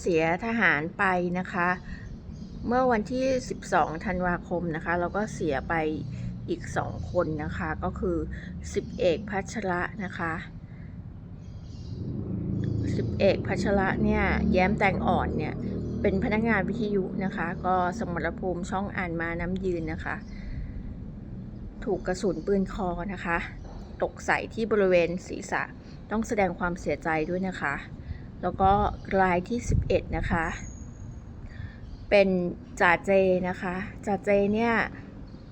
เสียทหารไปนะคะ เมื่อวันที่ 12 ธันวาคมนะคะแล้วก็เสียไปอีก2คนนะคะ ก็คือ10เอกพัชระนะคะ10เอกพัชระเนี่ย แย้มแตงอ่อนเนี่ย เป็นพนักงานวิทยุนะคะ ก็สมรภูมิช่องอ่านมาน้ำยืนนะคะ ถูกกระสุนปืนคอนะคะ ตกใส่ที่บริเวณศีรษะต้องแสดงความเสียใจด้วยนะคะ แล้วก็รายที่ 11 นะคะ เป็นจ่าเจนะคะจ่าเจเนี่ย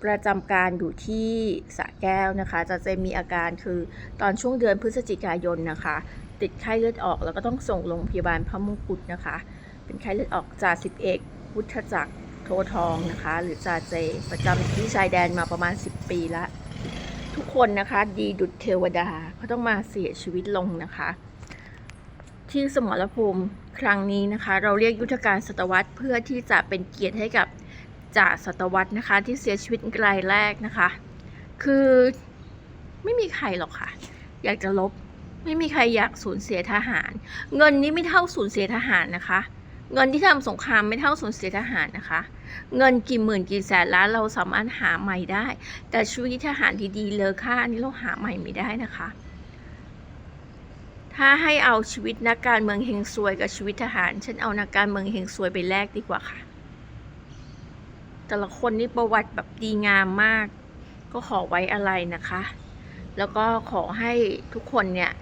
ประจำการอยู่ที่สะแก้วนะคะจ่าเจมีอาการคือตอนช่วงเดือนพฤศจิกายนนะคะ ติดไข้เลือดออกแล้วก็ต้องส่งโรงพยาบาลพระมงกุฎนะคะ เป็นไข้เลือดออกจ่าสิบเอกพุทธจักรโททองนะคะ หรือจ่าเจ ประจำที่ชายแดนมาประมาณ 10 ปีละทุกคนนะคะ ดีดุจเทวดาเขาต้องมาเสียชีวิตลงนะคะ ที่สมรภูมิครั้งนี้นะคะ เราเรียกยุทธการศตวรรษเพื่อที่จะเป็นเกียรติให้กับจ่าศตวรรษนะคะ ที่เสียชีวิตรายแรกนะคะ คือไม่มีใครหรอกค่ะ อยากจะลบไม่มีใครอยากสูญเสียทหาร เงินนี้ไม่เท่าสูญเสียทหารนะคะ เงินที่ทำสงครามไม่เท่าสูญเสียทหารนะคะ เงินกี่หมื่นกี่แสนล้านเราสามารถหาใหม่ได้ แต่ชีวิตทหารดีๆเลอค่าอันนี้เราหาใหม่ไม่ได้นะคะ ถ้าให้เอาชีวิตนักการเมืองเฮงซวยกับชีวิตทหาร ฉันเอานักการเมืองเฮงซวยไปแลกดีกว่าค่ะ แต่ละคนนี่ประวัติแบบดีงามมาก ก็ขอไว้อะไรนะคะ แล้วก็ขอให้ทุกคนเนี่ย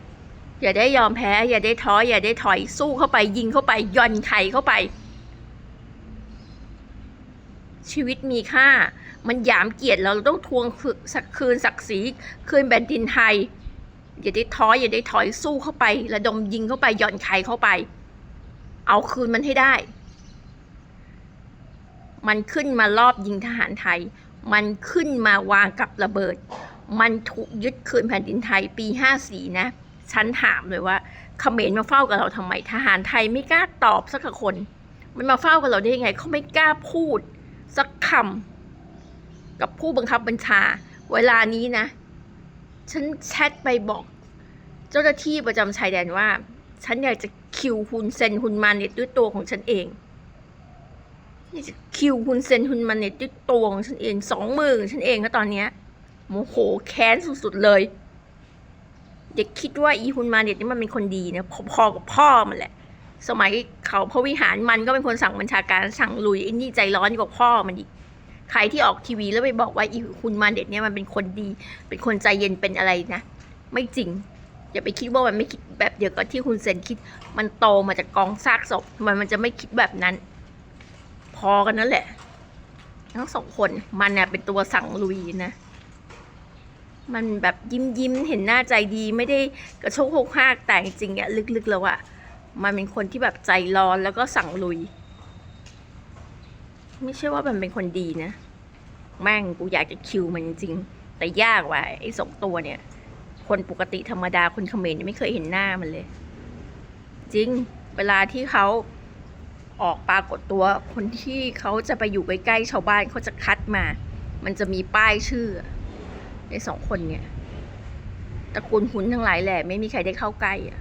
อย่าได้ยอมแพ้ อย่าได้ท้ออย่าได้ถอยสู้เข้าไป ยิงเข้าไปย่อนไข่เข้าไป ชีวิตมีค่า มันหยามเกียรติเราเราต้องทวงสักคืนศักดิ์ศรีคืนแผ่นดินไทย อย่าได้ท้ออย่าได้ถอยสู้เข้าไประดมยิงเข้าไปย่อนไข่เข้าไป เอาคืนมันให้ได้ มันขึ้นมารอบยิงทหารไทย มันขึ้นมาวางกับระเบิด มันถูกยึดคืนแผ่นดินไทยปี54นะฉันถามเลยว่าเขมรมาเฝ้ากับเราทำไมทหารไทยไม่กล้าตอบสักคน มันมาเฝ้ากับเราได้ยังไงเขาไม่กล้าพูดสักคำกับผู้บังคับบัญชา เวลานี้นะ ฉันแชทไปบอก เจ้าหน้าที่ประจำชายแดนว่า ฉันอยากจะคิวฮุนเซนฮุนมาเน็ตด้วยตัวของฉันเองอยากจะคิวฮุนเซนฮุนมาเน็ตด้วยตัวของฉันเองสองมือของฉันเองก็ตอนเนี้ยโมโหแค้นสุดๆเลยอย่าคิดว่าอีฮุนมาเน็ตนี่มันเป็นคนดีนะพอๆกับพ่อมันแหละ สมัยเขาพระวิหารมันก็เป็นคนสั่งบัญชาการสั่งลุยไอ้นี่ใจร้อนกว่าพ่อมันอีก ใครที่ออกทีวีแล้วไปบอกว่าอีคุณมาเด็ดเนี่ยมันเป็นคนดี เป็นคนใจเย็นเป็นอะไรนะ ไม่จริง อย่าไปคิดว่ามันไม่คิดแบบเดียวกับที่คุณเซนคิด มันโตมาจากกองซากศพทำไมมันจะไม่คิดแบบนั้น พอกันนั่นแหละ ทั้งสองคนมันเนี่ยเป็นตัวสั่งลุยนะ มันแบบยิ้มยิ้มเห็นหน้าใจดีไม่ได้กระโชกโคกหากแต่จริงๆอะลึกๆแล้วอะมันเป็นคนที่แบบใจร้อนแล้วก็สั่งลุย ไม่ใช่ว่ามันเป็นคนดีนะ แม่งกูอยากจะคิวมันจริงๆ แต่ยากว่ะไอ้สองตัวเนี่ย คนปกติธรรมดาคนเขมรไม่เคยเห็นหน้ามันเลย จริง เวลาที่เขาออกปรากฏตัว คนที่เขาจะไปอยู่ใกล้ๆชาวบ้านเขาจะคัดมา มันจะมีป้ายชื่อไอ้สองคนเนี่ยตระกูลหุนทั้งหลายแหละ ไม่มีใครได้เข้าใกล้อะ